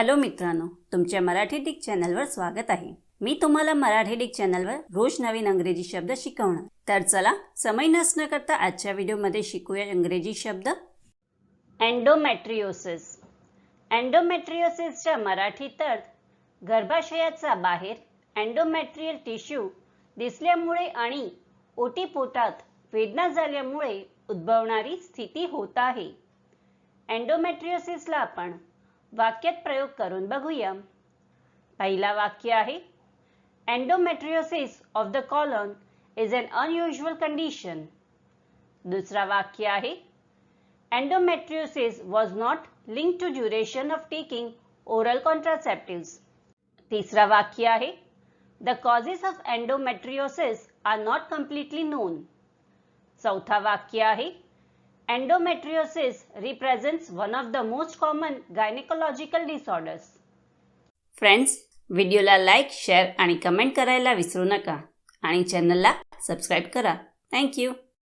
Hello मित्रांनो तुमच्या Marathi Dick चॅनलवर स्वागत आहे. मी तुम्हाला मराठी डिक चॅनलवर रोज नवीन अंग्रेजी शब्द शिकवणार. तर चला समय नसणं करता आजच्या व्हिडिओमध्ये शिकूया इंग्रजी शब्द. अँडोमॅट्रिओसिस अँडोमॅट्रिओसिसच्या मराठीत अर्थ गर्भाशयाचा बाहेर अँडोमॅट्रियल टिश्यू दिसल्यामुळे आणि ओटीपोटात वेदना झाल्यामुळे उद्भवणारी स्थिती होत आहे. अँडोमॅट्रिओसिसला आपण वाक्यात प्रयोग करून बघूया. पहिला वाक्य आहे endometriosis of the colon is an unusual condition दुसरा वाक्य आहे endometriosis was not link to duration of taking oral contraceptives तिसरा वाक्य आहे the causes of endometriosis are not completely known चौथा वाक्य आहे endometriosis represents one of the most common gynecological disorders. Friends व्हिडिओला लाईक शेअर आणि कमेंट करायला विसरू नका आणि चॅनलला सबस्क्राईब करा थँक्यू